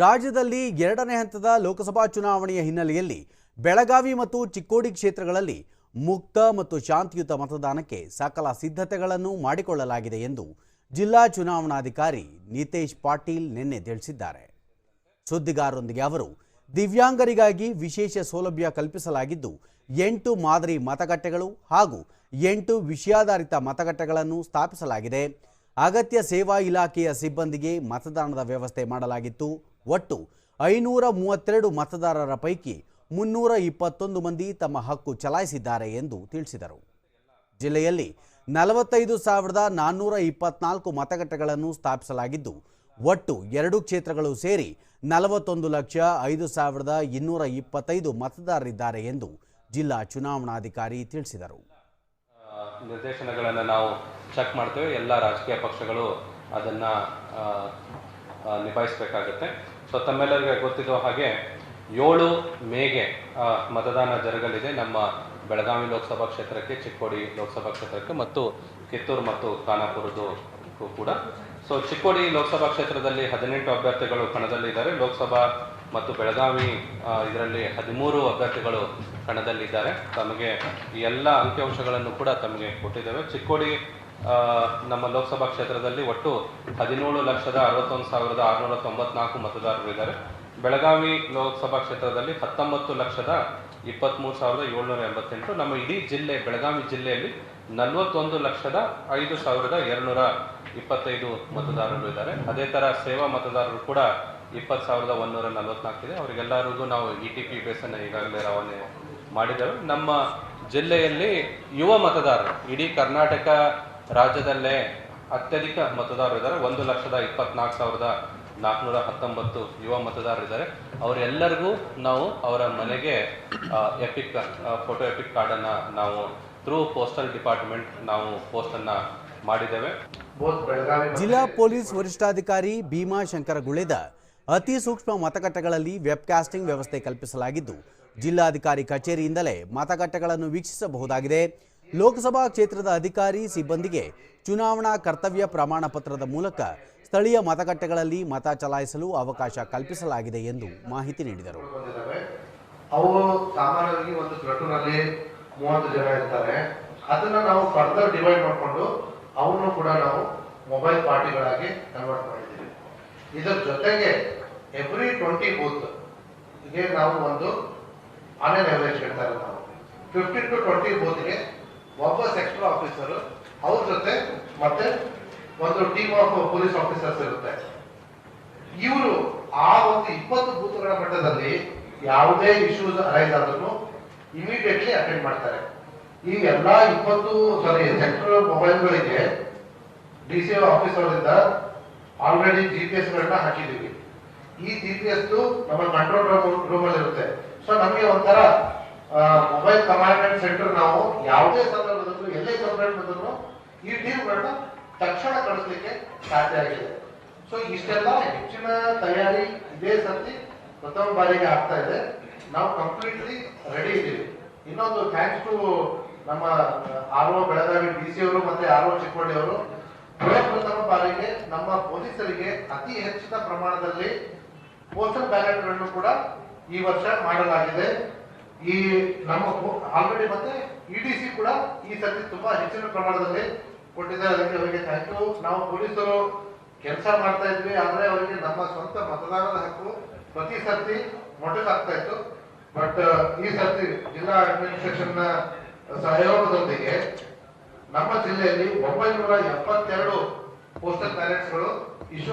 ರಾಜ್ಯದಲ್ಲಿ ಎರಡನೇ ಹಂತದ ಲೋಕಸಭಾ ಚುನಾವಣೆಯ ಹಿನ್ನೆಲೆಯಲ್ಲಿ ಬೆಳಗಾವಿ ಮತ್ತು ಚಿಕ್ಕೋಡಿ ಕ್ಷೇತ್ರಗಳಲ್ಲಿ ಮುಕ್ತ ಮತ್ತು ಶಾಂತಿಯುತ ಮತದಾನಕ್ಕೆ ಸಕಲ ಸಿದ್ಧತೆಗಳನ್ನು ಮಾಡಿಕೊಳ್ಳಲಾಗಿದೆ ಎಂದು ಜಿಲ್ಲಾ ಚುನಾವಣಾಧಿಕಾರಿ ನಿತೇಶ್ ಪಾಟೀಲ್ ನಿನ್ನೆ ತಿಳಿಸಿದ್ದಾರೆ. ಸುದ್ದಿಗಾರರೊಂದಿಗೆ ಅವರು, ದಿವ್ಯಾಂಗರಿಗಾಗಿ ವಿಶೇಷ ಸೌಲಭ್ಯ ಕಲ್ಪಿಸಲಾಗಿದ್ದು, ಎಂಟು ಮಾದರಿ ಮತಗಟ್ಟೆಗಳು ಹಾಗೂ ಎಂಟು ವಿಷಯಾಧಾರಿತ ಮತಗಟ್ಟೆಗಳನ್ನು ಸ್ಥಾಪಿಸಲಾಗಿದೆ. ಅಗತ್ಯ ಸೇವಾ ಇಲಾಖೆಯ ಸಿಬ್ಬಂದಿಗೆ ಮತದಾನದ ವ್ಯವಸ್ಥೆ ಮಾಡಲಾಗಿತ್ತು. ಒಟ್ಟು ಐನೂರ ಮೂವತ್ತೆರಡು ಮತದಾರರ ಪೈಕಿ ಮುನ್ನೂರ ಇಪ್ಪತ್ತೊಂದು ಮಂದಿ ತಮ್ಮ ಹಕ್ಕು ಚಲಾಯಿಸಿದ್ದಾರೆ ಎಂದು ತಿಳಿಸಿದರು. ಜಿಲ್ಲೆಯಲ್ಲಿ ನಲವತ್ತೈದು ಸಾವಿರದ ನಾನ್ನೂರ ಇಪ್ಪತ್ನಾಲ್ಕು ಮತಗಟ್ಟೆಗಳನ್ನು ಸ್ಥಾಪಿಸಲಾಗಿದ್ದು, ಒಟ್ಟು ಎರಡು ಕ್ಷೇತ್ರಗಳು ಸೇರಿ ನಲವತ್ತೊಂದು ಲಕ್ಷ ಐದು ಸಾವಿರದ ಇನ್ನೂರ ಇಪ್ಪತ್ತೈದು ಮತದಾರರಿದ್ದಾರೆ ಎಂದು ಜಿಲ್ಲಾ ಚುನಾವಣಾಧಿಕಾರಿ ತಿಳಿಸಿದರು. ನಿರ್ದೇಶನಗಳನ್ನು ನಾವು ಚೆಕ್ ಮಾಡ್ತೇವೆ. ಎಲ್ಲ ರಾಜಕೀಯ ಪಕ್ಷಗಳು ಅದನ್ನು ನಿಭಾಯಿಸಬೇಕಾಗುತ್ತೆ. ಸೊ ತಮ್ಮೆಲ್ಲರಿಗೆ ಗೊತ್ತಿರೋ ಹಾಗೆ ಏಳು ಮೇಗೆ ಮತದಾನ ಜರುಗಲಿದೆ ನಮ್ಮ ಬೆಳಗಾವಿ ಲೋಕಸಭಾ ಕ್ಷೇತ್ರಕ್ಕೆ, ಚಿಕ್ಕೋಡಿ ಲೋಕಸಭಾ ಕ್ಷೇತ್ರಕ್ಕೆ ಮತ್ತು ಕಿತ್ತೂರು ಮತ್ತು ಖಾನಾಪುರದ್ದು ಕೂಡ. ಸೊ ಚಿಕ್ಕೋಡಿ ಲೋಕಸಭಾ ಕ್ಷೇತ್ರದಲ್ಲಿ ಹದಿನೆಂಟು ಅಭ್ಯರ್ಥಿಗಳು ಕಣದಲ್ಲಿದ್ದಾರೆ. ಲೋಕಸಭಾ ಮತ್ತು ಬೆಳಗಾವಿ ಇದರಲ್ಲಿ ಹದಿಮೂರು ಅಭ್ಯರ್ಥಿಗಳು ಕಣದಲ್ಲಿದ್ದಾರೆ. ತಮಗೆ ಎಲ್ಲ ಅಂಕಿಅಂಶಗಳನ್ನು ಕೂಡ ತಮಗೆ ಕೊಟ್ಟಿದ್ದೇವೆ. ಚಿಕ್ಕೋಡಿ ನಮ್ಮ ಲೋಕಸಭಾ ಕ್ಷೇತ್ರದಲ್ಲಿ ಒಟ್ಟು ಹದಿನೇಳು ಲಕ್ಷದ ಅರವತ್ತೊಂದು ಸಾವಿರದ ಆರುನೂರ ತೊಂಬತ್ನಾಲ್ಕು ಮತದಾರರು ಇದ್ದಾರೆ. ಬೆಳಗಾವಿ ಲೋಕಸಭಾ ಕ್ಷೇತ್ರದಲ್ಲಿ ಹತ್ತೊಂಬತ್ತು ಲಕ್ಷದ ಇಪ್ಪತ್ತ್ಮೂರು ಸಾವಿರದ ಏಳ್ನೂರ ಎಂಬತ್ತೆಂಟು. ನಮ್ಮ ಇಡೀ ಜಿಲ್ಲೆ, ಬೆಳಗಾವಿ ಜಿಲ್ಲೆಯಲ್ಲಿ ನಲವತ್ತೊಂದು ಲಕ್ಷದ ಐದು ಸಾವಿರದ ಎರಡುನೂರ ಇಪ್ಪತ್ತೈದು ಮತದಾರರು ಇದ್ದಾರೆ. ಅದೇ ಥರ ಸೇವಾ ಮತದಾರರು ಕೂಡ ಇಪ್ಪತ್ತು ಸಾವಿರದ ಒಂದೂರ ನಲವತ್ನಾಲ್ಕು ಇದೆ. ಅವರಿಗೆಲ್ಲರಿಗೂ ನಾವು ಇ ಟಿ ಪಿ ಬೇಸನ್ನು ಈಗಾಗಲೇ ರವಾನೆ ಮಾಡಿದ್ದೇವೆ. ನಮ್ಮ ಜಿಲ್ಲೆಯಲ್ಲಿ ಯುವ ಮತದಾರರು, ಇಡೀ ಕರ್ನಾಟಕ ರಾಜ್ಯದಲ್ಲೇ ಅತ್ಯಧಿಕ ಮತದಾರರು ಇದ್ದಾರೆ ಒಂದು ಲಕ್ಷದ ಇಪ್ಪತ್ನಾಲ್ಕು ಸಾವಿರದ ನಾಲ್ಕುನೂರ ಹತ್ತೊಂಬತ್ತು ಯುವ ಮತದಾರರಿದ್ದಾರೆ. ಅವರೆಲ್ಲರಿಗೂ ನಾವು ಅವರ ಮನೆಗೆ ಎಪಿಕ್ ಫೋಟೋ ಎಪಿಕ್ ಕಾರ್ಡನ್ನು ನಾವು ಥ್ರೂ ಪೋಸ್ಟಲ್ ಡಿಪಾರ್ಟ್ಮೆಂಟ್ ನಾವು ಪೋಸ್ಟನ್ನು ಮಾಡಿದ್ದೇವೆ. ಜಿಲ್ಲಾ ಪೊಲೀಸ್ ವರಿಷ್ಠಾಧಿಕಾರಿ ಭೀಮಾ ಶಂಕರ ಗುಳೇದ ಅತಿ ಸೂಕ್ಷ್ಮ ಮತಗಟ್ಟೆಗಳಲ್ಲಿ ವೆಬ್ಕಾಸ್ಟಿಂಗ್ ವ್ಯವಸ್ಥೆ ಕಲ್ಪಿಸಲಾಗಿದ್ದು ಜಿಲ್ಲಾಧಿಕಾರಿ ಕಚೇರಿಯಿಂದಲೇ ಮತಗಟ್ಟೆಗಳನ್ನು ವೀಕ್ಷಿಸಬಹುದಾಗಿದೆ. ಲೋಕಸಭಾ ಕ್ಷೇತ್ರದ ಅಧಿಕಾರಿ ಸಿಬ್ಬಂದಿಗೆ ಚುನಾವಣಾ ಕರ್ತವ್ಯ ಪ್ರಮಾಣ ಪತ್ರದ ಮೂಲಕ ಸ್ಥಳೀಯ ಮತಗಟ್ಟೆಗಳಲ್ಲಿ ಮತ ಚಲಾಯಿಸಲು ಅವಕಾಶ ಕಲ್ಪಿಸಲಾಗಿದೆ ಎಂದು ಮಾಹಿತಿ ನೀಡಿದರು. ಅವು ಸಾಮಾನ್ಯವಾಗಿ ಒಂದು ಪ್ಲಟೂನಲ್ಲಿ ಮೂವತ್ತು ಜನ ಇರ್ತಾರೆ. ಅದನ್ನ ನಾವು ಫರ್ದರ್ ಡಿವೈಡ್ ಮಾಡಿಕೊಂಡು ಅವನ್ನು ಕೂಡ ನಾವು ಮೊಬೈಲ್ ಪಾರ್ಟಿಗಳಾಗಿ ಕನ್ವರ್ಟ್ ಮಾಡಿದ್ದೀವಿ. ಇದರ ಜೊತೆಗೆ ಎವ್ರಿ ಟ್ವೆಂಟಿ ಬೂತ್ಗೆ ನಾವು ಒಂದು ಆನ್ಲೈನ್ ಅವರೇಜ್ ಹೇಳ್ತಾರೆ ನಾವು. ಫಿಫ್ಟೀನ್ ಟು ಟ್ವೆಂಟಿ ಬೂತ್ಗೆ ಒಬ್ಬ ಸೆಕ್ಟರ್ ಆಫೀಸರ್ ಅವ್ರ ಜೊತೆ ಮತ್ತೆ ಒಂದು ಟೀಮ್ ಆಫ್ ಪೊಲೀಸ್ ಆಫೀಸರ್ಸ್ ಇರುತ್ತೆ. ಇವರು ಆ ಒಂದು ಇಪ್ಪತ್ತು ಬೂತ್ಗಳ ಮಟ್ಟದಲ್ಲಿ ಯಾವುದೇ ಇಶ್ಯೂಸ್ ಅರೈಸ್ ಆದ್ರೂ ಇಮಿಡಿಯೇಟ್ಲಿ ಅಟೆಂಡ್ ಮಾಡ್ತಾರೆ. ಈ ಎಲ್ಲಾ ಇಪ್ಪತ್ತು ಸಾರಿ ಸೆಕ್ಟರ್ ಮೊಬೈಲ್ಗಳಿಗೆ ಡಿ ಸಿ ಆಫೀಸ್ ಅವರಿಂದ ಆಲ್ರೆಡಿ ಜಿ ಪಿ ಎಸ್ ಗಳನ್ನ ಹಾಕಿದೀವಿ ಈ ಜಿ ಪಿ ಎಸ್ ನಮ್ಮ ಕಂಟ್ರೋಲ್ ರೂಮ್ ರೂಮ್ ಅಲ್ಲಿ ಇರುತ್ತೆ ಸೊ ನಮಗೆ ಒಂಥರ ಮೊಬೈಲ್ ಕಮಾಂಡ್ ಸೆಂಟರ್ ನಾವು ಯಾವುದೇ ಸಂದರ್ಭದಲ್ಲೂ, ಎಲ್ಲೇ ಕಂಪ್ಲೇಂಟ್ ಬಂದ್ರು ಈ ಟೀಮ್ಗಳನ್ನ ತಕ್ಷಣ ಕಳಿಸ್ಲಿಕ್ಕೆ ಸಾಧ್ಯ ಆಗಿದೆ. ಸೊ ಇಷ್ಟೆಲ್ಲ ಹೆಚ್ಚಿನ ತಯಾರಿ ಇದೇ ಸರ್ತಿ ಪ್ರಥಮ ಬಾರಿಗೆ ಆಗ್ತಾ ಇದೆ. ನಾವು ಕಂಪ್ಲೀಟ್ಲಿ ರೆಡಿ ಇದ್ದೀವಿ. ಇನ್ನೊಂದು ಥ್ಯಾಂಕ್ಸ್ ಟು ನಮ್ಮ R O Belagavi D C ಅವರು ಮತ್ತೆ ಆರ್ ಓ ಚಿಕ್ಕೋಡಿ ಅವರು ಪ್ರಥಮ ಬಾರಿಗೆ ನಮ್ಮ ಪೊಲೀಸರಿಗೆ ಅತಿ ಹೆಚ್ಚಿನ ಪ್ರಮಾಣದಲ್ಲಿ ಪೋಸ್ಟಲ್ ಬ್ಯಾಲೆಟ್ಗಳನ್ನು ಕೂಡ ಈ ವರ್ಷ ಮಾಡಲಾಗಿದೆ. ಈ ನಮ್ಮ ಆಲ್ರೆಡಿ ಮತ್ತೆ ಇಡಿಸಿ ಕೂಡ ಈ ಸರ್ತಿ ತುಂಬಾ ಹೆಚ್ಚಿನ ಪ್ರಮಾಣದಲ್ಲಿ ಕೊಟ್ಟಿದ್ದಾರೆ. ಅದಕ್ಕೆ ಅವರಿಗೆ ಥ್ಯಾಂಕ್ ಯು ನಾವು ಪೊಲೀಸರು ಕೆಲಸ ಮಾಡ್ತಾ ಇದ್ವಿ, ಆದ್ರೆ ಅವರಿಗೆ ನಮ್ಮ ಸ್ವಂತ ಮತದಾನದ ಹಕ್ಕು ಪ್ರತಿ ಸರ್ತಿ ಮೊಟಕ್ ಆಗ್ತಾ ಇತ್ತು. ಬಟ್ ಈ ಸರ್ತಿ ಜಿಲ್ಲಾ ಅಡ್ಮಿನಿಸ್ಟ್ರೇಷನ್ನ ಸಹಯೋಗದೊಂದಿಗೆ ನಮ್ಮ ಜಿಲ್ಲೆಯಲ್ಲಿ ಒಂಬೈನೂರ ಎಪ್ಪತ್ತೆರಡು ಪೋಸ್ಟಲ್ ಬ್ಯಾಲೆಟ್ಸ್ಗಳು ಇಶ್ಯೂ